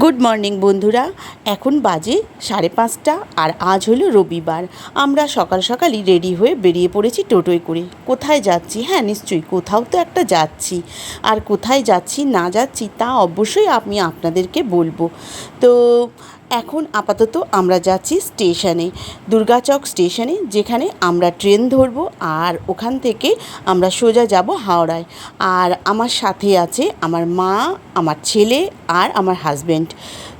Good morning বন্ধুরা। এখন বাজে সাড়ে পাঁচটা আর আজ হলো রবিবার। আমরা সকাল সকালই রেডি হয়ে বেরিয়ে পড়েছি টোটোয় করে। কোথায় যাচ্ছি? হ্যাঁ নিশ্চয়ই কোথাও তো একটা যাচ্ছি। আর কোথায় যাচ্ছি, না যাচ্ছি তা অবশ্যই আমি আপনাদেরকে বলব। তো এখন আপাতত আমরা যাচ্ছি স্টেশনে দুর্গাচক স্টেশনে, যেখানে আমরা ট্রেন ধরব আর ওখান থেকে আমরা সোজা যাব হাওড়ায়। আর আমার সাথে আছে আমার মা, আমার ছেলে আর আমার হাজব্যান্ড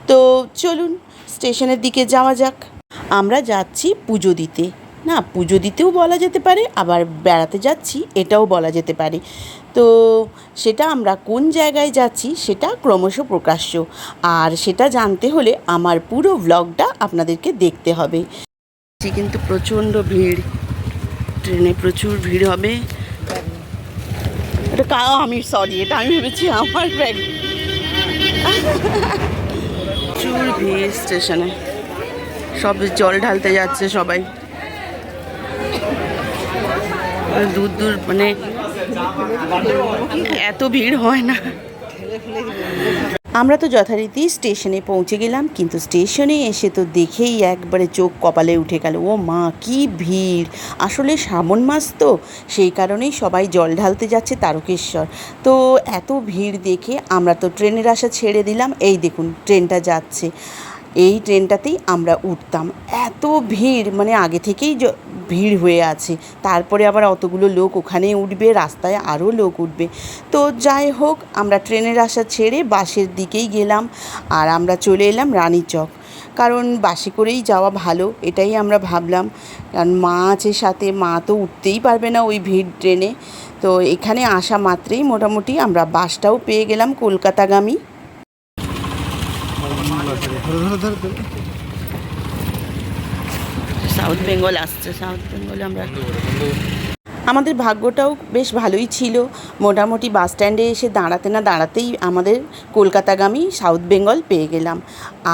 তো চলুন, স্টেশনের দিকে যাওয়া যাক। আমরা যাচ্ছি পুজো দিতে। না, পুজো দিতেও বলা যেতে পারে, আবার বেড়াতে যাচ্ছি, এটাও বলা যেতে পারে। তো সেটা আমরা কোন জায়গায় যাচ্ছি, সেটা ক্রমশ প্রকাশ্য। আর সেটা জানতে হলে আমার পুরো ভ্লগটা আপনাদেরকে দেখতে হবে। কিন্তু প্রচণ্ড ভিড়। ট্রেনে প্রচুর ভিড় হবে। এটা আমি সরি এটা আমি ভেবেছি আমার ব্যাগ প্রচুর ভিড় স্টেশনে সব জল ঢালতে যাচ্ছে সবাই। দূর দূর মানে এত ভিড় হয় না। আমরা তো যথারীতি স্টেশনে পৌঁছে গেলাম, কিন্তু স্টেশনে এসে তো দেখেই একবারে চোখ কপালে উঠে গেল, ও মা, কি ভিড়। আসলে শ্রাবণ মাস তো, সেই কারণেই সবাই জল ঢালতে যাচ্ছে তারকেশ্বর। তো এত ভিড় দেখে আমরা তো ট্রেনের আশা ছেড়ে দিলাম, এই দেখুন, ট্রেনটা যাচ্ছে। এই ট্রেনটাতেই আমরা উঠতাম। এত ভিড় মানে আগে থেকেই ভিড় হয়ে আছে। তারপরে আবার অতগুলো লোক ওখানে উঠবে, রাস্তায় আরও লোক উঠবে। তো যাই হোক, আমরা ট্রেনের আশা ছেড়ে বাসের দিকেই গেলাম আর আমরা চলে এলাম রানীচক। কারণ বাসে করেই যাওয়া ভালো, এটাই আমরা ভাবলাম। কারণ মা আছে সাথে, মা তো উঠতেই পারবে না ওই ভিড় ট্রেনে। তো এখানে আসা মাত্রেই মোটামুটি আমরা বাসটাও পেয়ে গেলাম কলকাতাগামী। সাউথ বেঙ্গল আসছে সাউথ বেঙ্গলে আমরা আমাদের ভাগ্যটাও বেশ ভালোই ছিল। মোটামুটি বাস স্ট্যান্ডে এসে দাঁড়াতে না দাঁড়াতেই আমাদের কলকাতাগামী সাউথ বেঙ্গল পেয়ে গেলাম।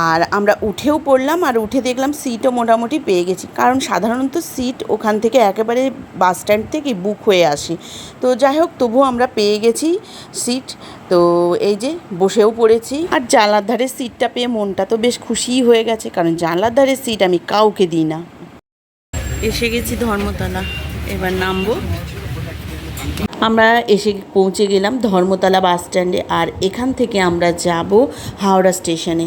আর আমরা উঠেও পড়লাম আর উঠে দেখলাম সিটও মোটামুটি পেয়ে গেছি। কারণ সাধারণত সিট ওখান থেকে একেবারে বাস স্ট্যান্ড থেকে বুক হয়ে আসে। তো যাই হোক, তবুও আমরা পেয়ে গেছি সিট। তো এই যে বসেও পড়েছি। আর জানলার ধারে সিটটা পেয়ে মনটা তো বেশ খুশিই হয়ে গেছে। কারণ জানলার ধারে সিট আমি কাউকে দিই না। এসে গেছি ধর্মতলা। এবার নামবো। আমরা এসে পৌঁছে গেলাম ধর্মতলা বাস স্ট্যান্ডে আর এখান থেকে আমরা যাব হাওড়া স্টেশনে।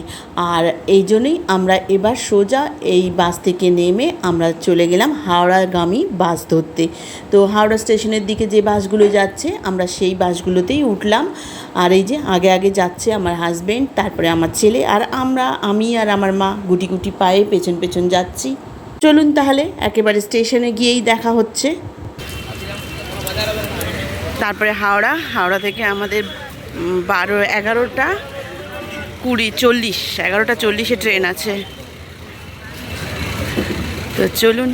আর এই জন্যই আমরা এবার সোজা এই বাস থেকে নেমে আমরা চলে গেলাম হাওড়াগামী বাস ধরতে। তো হাওড়া স্টেশনের দিকে যে বাসগুলো যাচ্ছে, আমরা সেই বাসগুলোতেই উঠলাম। আর এই যে আগে আগে যাচ্ছে আমার হাজবেন্ড তারপরে আমার ছেলে আর আমরা, আমি আর আমার মা গুটি গুটি পায়ে পেছন পেছন যাচ্ছি। চলুন তাহলে, একেবারে স্টেশনে গিয়েই দেখা হচ্ছে। তারপরে হাওড়া হাওড়া থেকে আমাদের বারো, এগারোটা কুড়ি, চল্লিশ, এগারোটা চল্লিশে ট্রেন আছে। তো চলুন,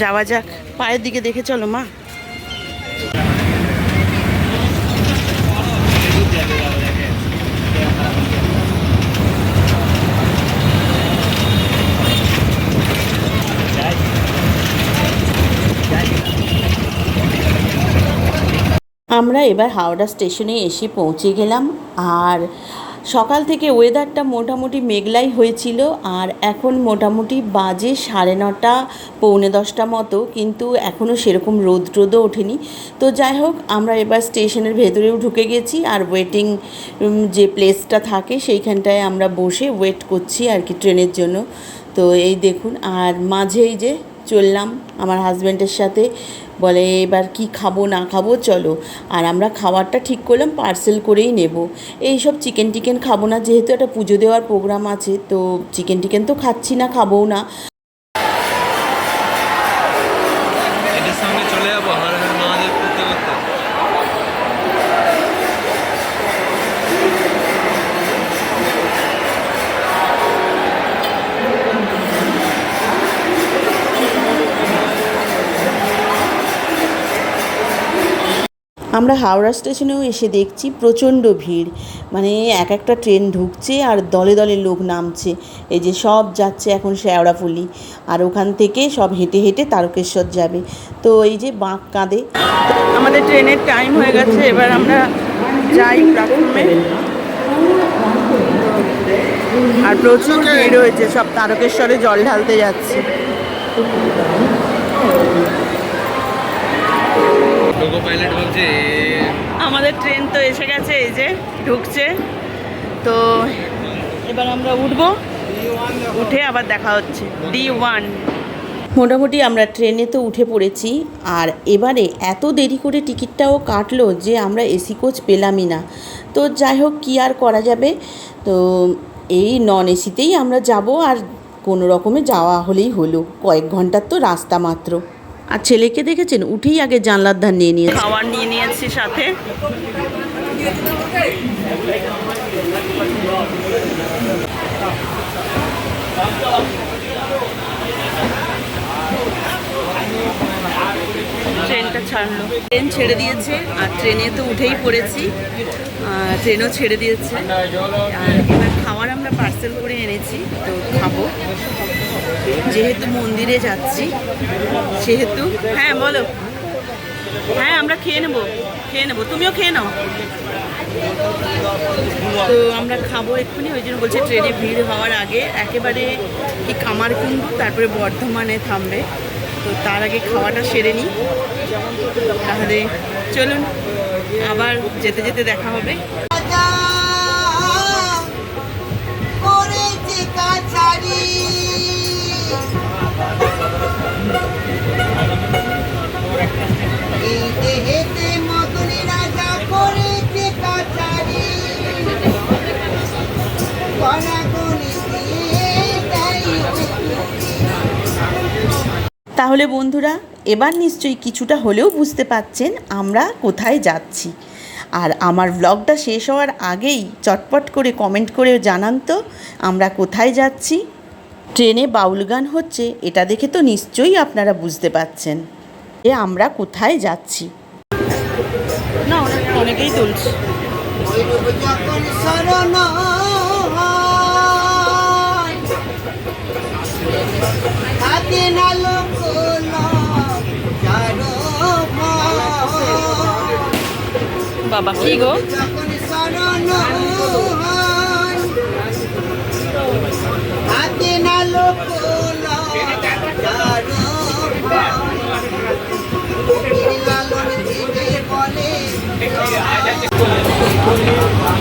যাওয়া যাক। পায়ের দিকে দেখে চলো মা। আমরা এবার হাওড়া স্টেশনে এসে পৌঁছে গেলাম। আর সকাল থেকে ওয়েদারটা মোটামুটি মেঘলাই হয়েছিল। আর এখন মোটামুটি বাজে সাড়ে নটা, পৌনে দশটা মতো। কিন্তু এখনও সেরকম রোদ টোদও ওঠেনি। তো যাই হোক, আমরা এবার স্টেশনের ভেতরেও ঢুকে গেছি। আর ওয়েটিং যে প্লেসটা থাকে, সেইখানটায় আমরা বসে ওয়েট করছি আর কি ট্রেনের জন্য। তো এই দেখুন, আর মাঝেই যে চললাম। আমার হাজব্যান্ডের সাথে বলে, এবার কি খাব, না খাব, চলো। আর আমরা খাবারটা ঠিক করলাম পার্সেল করেই নেব। এই সব চিকেন টিকেন খাব না, যেহেতু একটা পুজো দেওয়ার প্রোগ্রাম আছে, তো চিকেন টিকেন তো খাচ্ছি না, খাবোও না। আমরা হাওড়া স্টেশনেও এসে দেখছি প্রচণ্ড ভিড়। মানে এক একটা ট্রেন ঢুকছে আর দলে দলে লোক নামছে। এই যে সব যাচ্ছে এখন শেওড়াফুলি। আর ওখান থেকে সব হেঁটে হেঁটে তারকেশ্বর যাবে। তো এই যে বাঁক কাঁদে আমাদের ট্রেনের টাইম হয়ে গেছে, এবার আমরা যাই প্ল্যাটফর্মে আর প্রচুর ভিড় হয়েছে, সব তারকেশ্বরে জল ঢালতে যাচ্ছে। লোকো পাইলট বলছে আমাদের ট্রেন তো এসে গেছে, এই যে ঢুকছে। তো এবার আমরা উঠবো, উঠে আবার দেখা হচ্ছে। ডি ওয়ান মোটামুটি আমরা ট্রেনে তো উঠে পড়েছি, আর এবারে এত দেরি করে টিকিটটাও কাটলো যে আমরা এসি কোচ পেলামই না। তো যাই হোক, কী আর করা যাবে? তো এই নন এসিতেই আমরা যাব, আর কোনো রকমে যাওয়া হলেই হলো। কয়েক ঘণ্টার তো রাস্তা মাত্র। আর ছেলেকে দেখেছেন? উঠেই আগে জানলার ধার নিয়ে নিয়েছে। খাবার নিয়ে নিয়েছি সাথে। ট্রেনটা ছাড়লো। ট্রেন ছেড়ে দিয়েছে, আর ট্রেনে তো উঠেই পড়েছি। ট্রেনও ছেড়ে দিয়েছে। আর এবার খাবার আমরা পার্সেল করে এনেছি, তো খাব। যেহেতু মন্দিরে যাচ্ছি, সেহেতু হ্যাঁ বলো। হ্যাঁ আমরা খেয়ে নেব খেয়ে নেব। তুমিও খেয়ে নাও। তো আমরা খাব এক্ষুনি, ওই জন্য বলছে ট্রেনে ভিড় হওয়ার আগে একেবারে কি কামারকুণ্ডু, তারপরে বর্ধমানে থামবে। তো তার আগে খাওয়াটা সেরে নিই। তাহলে চলুন, আবার যেতে যেতে দেখা হবে। তাহলে বন্ধুরা এবার নিশ্চয়ই কিছুটা হলেও বুঝতে পাচ্ছেন আমরা কোথায় যাচ্ছি। আর আমার ব্লগটা শেষ হওয়ার আগেই চটপট করে কমেন্ট করে জানান তো আমরা কোথায় যাচ্ছি? ট্রেনে বাউল গান হচ্ছে এটা দেখে তো নিশ্চয়ই আপনারা বুঝতে পাচ্ছেন এ আমরা কোথায় যাচ্ছি। না অনেকেই তুলছে। হাতে না লোক। বাবা কি গো হয়, হাতে না লোক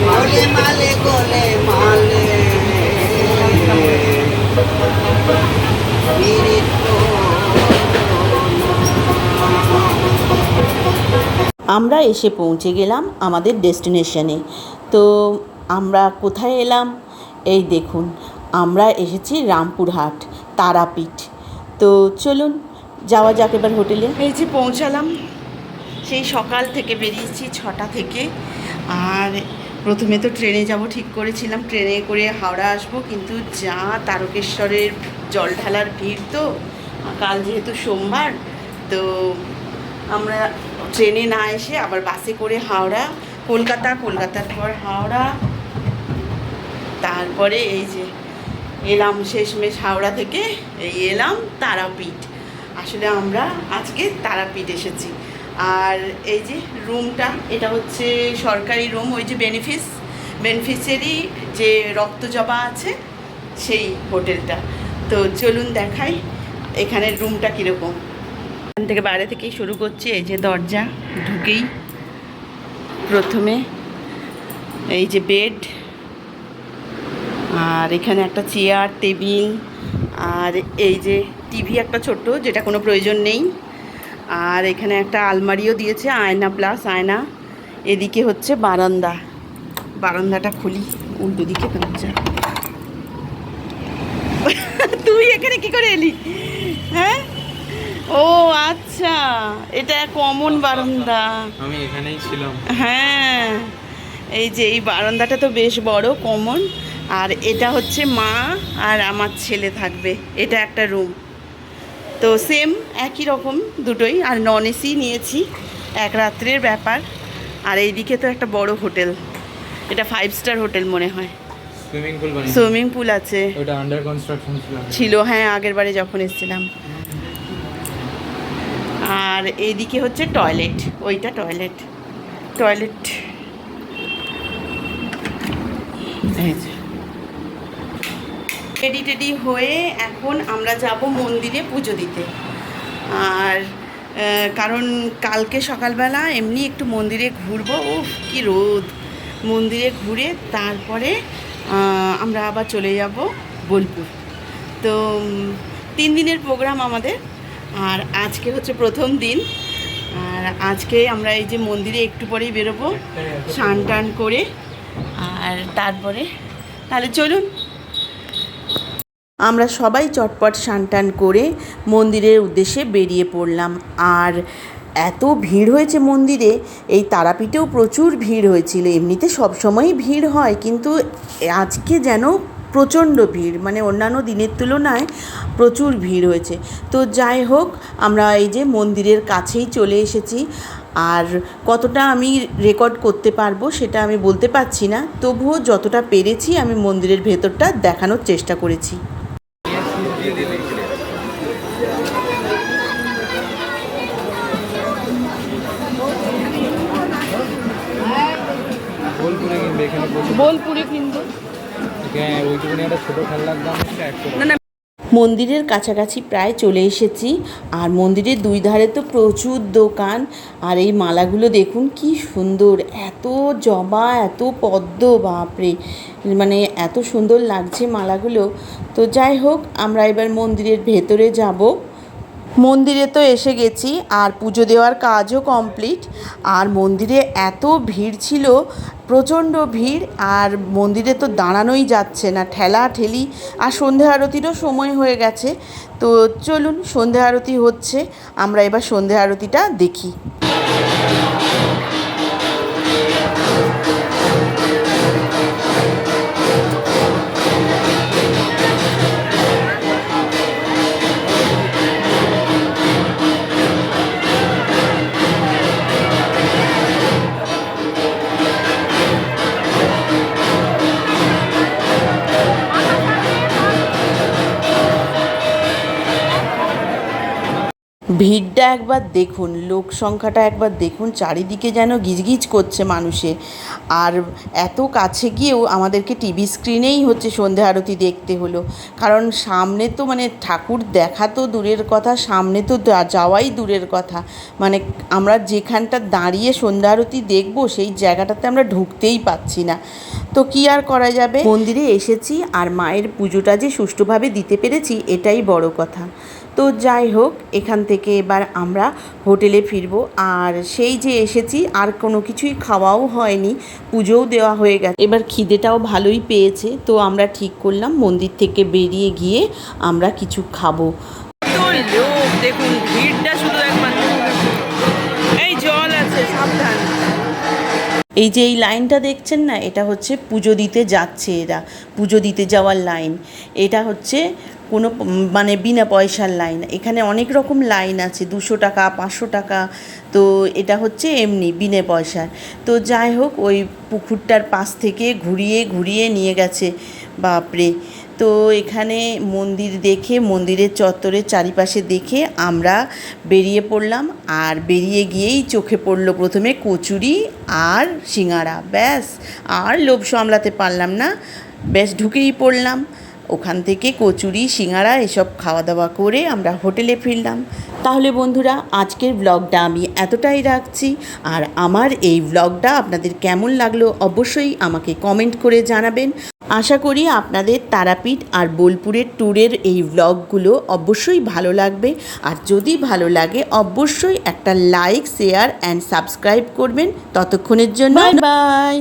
বলে মালে গোলে মালে আমরা এসে পৌঁছে গেলাম আমাদের ডেস্টিনেশনে। তো আমরা কোথায় এলাম? এই দেখুন, আমরা এসেছি রামপুরহাট, তারাপীঠ। তো চলুন, যাওয়া যাক এবার হোটেলে। এই যে পৌঁছালাম, সেই সকাল থেকে বেরিয়েছি ছটা থেকে। আর প্রথমে তো ট্রেনে যাব, ঠিক করেছিলাম। ট্রেনে করে হাওড়া আসব, কিন্তু যা তারকেশ্বরের জল ঢালার ভিড় তো, কাল যেহেতু সোমবার, তো আমরা ট্রেনে না এসে আবার বাসে করে হাওড়া, কলকাতা, কলকাতার পর হাওড়া। তারপরে এই যে এলাম শেষমেশ হাওড়া থেকে, এই এলাম তারাপীঠ। আসলে আমরা আজকে তারাপীঠ এসেছি। আর এই যে রুমটা, এটা হচ্ছে সরকারি রুম, ওই যে বেনিফিস বেনিফিসেরই যে রক্ত রক্তজবা আছে, সেই হোটেলটা। তো চলুন দেখাই এখানের রুমটা কীরকম। এখান থেকে বাইরে থেকেই শুরু করছি, এই যে দরজা ঢুকেই। প্রথমে এই যে বেড, আর এখানে একটা চেয়ার, টেবিল, আর এই যে টিভি একটা ছোট্ট, যেটা কোনো প্রয়োজন নেই। আর এখানে একটা আলমারিও দিয়েছে, আয়না প্লাস আয়না। এদিকে হচ্ছে বারান্দা। বারান্দাটা খুলি, উল্টো দিকে দরজা তুই এখানে কি করে এলি? ও আচ্ছা। এটা কমন বারান্দা। আমি এখানেই ছিলাম। হ্যাঁ। এই যে এই বারান্দাটা তো বেশ বড় কমন। আর এটা হচ্ছে মা আর আমার ছেলে থাকবে। এটা একটা রুম। তো সেম একই রকম দুটোই। আর নন এসি নিয়েছি। এক রাত্রের ব্যাপার। আর এইদিকে তো একটা বড় হোটেল। এটা ফাইভ স্টার হোটেল মনে হয়। সুইমিং পুল সুইমিং পুল আছে। ওটা আন্ডার কনস্ট্রাকশন ছিল। ছিল হ্যাঁ আগের বারে যখন এসেছিলাম। আর এইদিকে হচ্ছে টয়লেট, ওইটা টয়লেট টয়লেট। রেডি টেডি হয়ে এখন আমরা যাব মন্দিরে পুজো দিতে। আর কারণ কালকে সকালবেলা এমনি একটু মন্দিরে ঘুরবো ও কি রোদ। মন্দিরে ঘুরে তারপরে আমরা আবার চলে যাব বোলপুর। তো তিন দিনের প্রোগ্রাম আমাদের। আর আজকে হচ্ছে প্রথম দিন। আর আজকে আমরা এই যে মন্দিরে একটু পরেই বেরোবো, স্নান টান করে। আর তারপরে, তাহলে চলুন। আমরা সবাই চটপট স্নান টান করে মন্দিরের উদ্দেশ্যে বেরিয়ে পড়লাম। আর এত ভিড় হয়েছে মন্দিরে, এই তারাপীঠেও প্রচুর ভিড় হয়েছিল। এমনিতে সবসময়ই ভিড় হয়, কিন্তু আজকে যেন প্রচণ্ড ভিড় মানে অন্যান্য দিনের তুলনায় প্রচুর ভিড় হয়েছে। তো যাই হোক আমরা এই যে মন্দিরের কাছেই চলে এসেছি। আর কতটা আমি রেকর্ড করতে পারব সেটা আমি বলতে পারছি না তবুও যতটা পেরেছি আমি মন্দিরের ভেতরটা দেখানোর চেষ্টা করেছি। বোলপুরে কিনবে মন্দিরের কাছাকাছি প্রায় চলে এসেছি, আর মন্দিরের দুই ধারে তো প্রচুর দোকান, আর এই মালাগুলো দেখুন কি সুন্দর, এত জবা, এত পদ্ম, বাপরে মানে এত সুন্দর লাগছে মালাগুলো। তো যাই হোক, আমরা এবার মন্দিরের ভেতরে যাব। মন্দিরে তো এসে গেছি, আর পুজো দেওয়ার কাজও কমপ্লিট আর মন্দিরে এত ভিড় ছিল, প্রচণ্ড ভিড়, আর মন্দিরে তো দাঁড়ানোই যাচ্ছে না, ঠেলা ঠেলি। আর সন্ধ্যা আরতিরও সময় হয়ে গেছে। তো চলুন সন্ধ্যা আরতি হচ্ছে, আমরা এবার সন্ধ্যা আরতিটা দেখি। ভিড়টা একবার দেখুন, লোক সংখ্যাটা একবার দেখুন, চারিদিকে যেন গিজগিজ করছে মানুষের। আর এত কাছে গিয়েও আমাদেরকে টিভি স্ক্রিনেই হচ্ছে সন্ধে আরতি দেখতে হলো। কারণ সামনে তো মানে ঠাকুর দেখা তো দূরের কথা, সামনে তো যাওয়াই দূরের কথা। মানে আমরা যেখানটা দাঁড়িয়ে সন্ধ্যা আরতি দেখব, সেই জায়গাটাতে আমরা ঢুকতেই পাচ্ছি না। তো কি আর করা যাবে? মন্দিরে এসেছি আর মায়ের পুজোটা যে সুষ্ঠুভাবে দিতে পেরেছি, এটাই বড় কথা। তো যাই হোক এখান থেকে এবার আমরা হোটেলে ফিরবো। আর সেই যে এসেছি আর কোনো কিছুই খাওয়াও হয়নি পুজোও দেওয়া হয়ে গেছে। এবার খিদেটাও ভালোই পেয়েছে তো আমরা ঠিক করলাম মন্দির থেকে বেরিয়ে গিয়ে আমরা কিছু খাব। দেখুন ভিড়টা শুধু একবার এই জল আছে সাবধান। এই যে এই লাইনটা দেখছেন না এটা হচ্ছে পুজো দিতে যাচ্ছে এরা পুজো দিতে যাওয়ার লাইন। এটা হচ্ছে কোনো মানে বিনা পয়সার লাইন। এখানে অনেক রকম লাইন আছে, দুশো টাকা, পাঁচশো টাকা। তো এটা হচ্ছে এমনি বিনে পয়সার। তো যাই হোক, ওই পুকুরটার পাশ থেকে ঘুরিয়ে ঘুরিয়ে নিয়ে গেছে, বাপরে। তো এখানে মন্দির দেখে, মন্দিরের চত্বরের চারিপাশে দেখে আমরা বেরিয়ে পড়লাম। আর বেরিয়ে গিয়েই চোখে পড়ল প্রথমে কচুরি আর সিঙাড়া ব্যাস, আর লোভ সামলাতে পারলাম না। ব্যাস, ঢুকেই পড়লাম। ওখান থেকে কচুরি সিঙাড়া এসব খাওয়া দাওয়া করে আমরা হোটেলে ফিরলাম। তাহলে বন্ধুরা, আজকের ব্লগটা আমি এতটাই রাখছি। আর আমার এই ব্লগটা আপনাদের কেমন লাগল অবশ্যই আমাকে কমেন্ট করে জানাবেন। আশা করি আপনাদের তারাপীঠ আর বোলপুরের ট্যুরের এই ব্লগগুলো অবশ্যই ভালো লাগবে। আর যদি ভালো লাগে, অবশ্যই একটা লাইক শেয়ার অ্যান্ড সাবস্ক্রাইব করবেন। ততক্ষণের জন্য বাই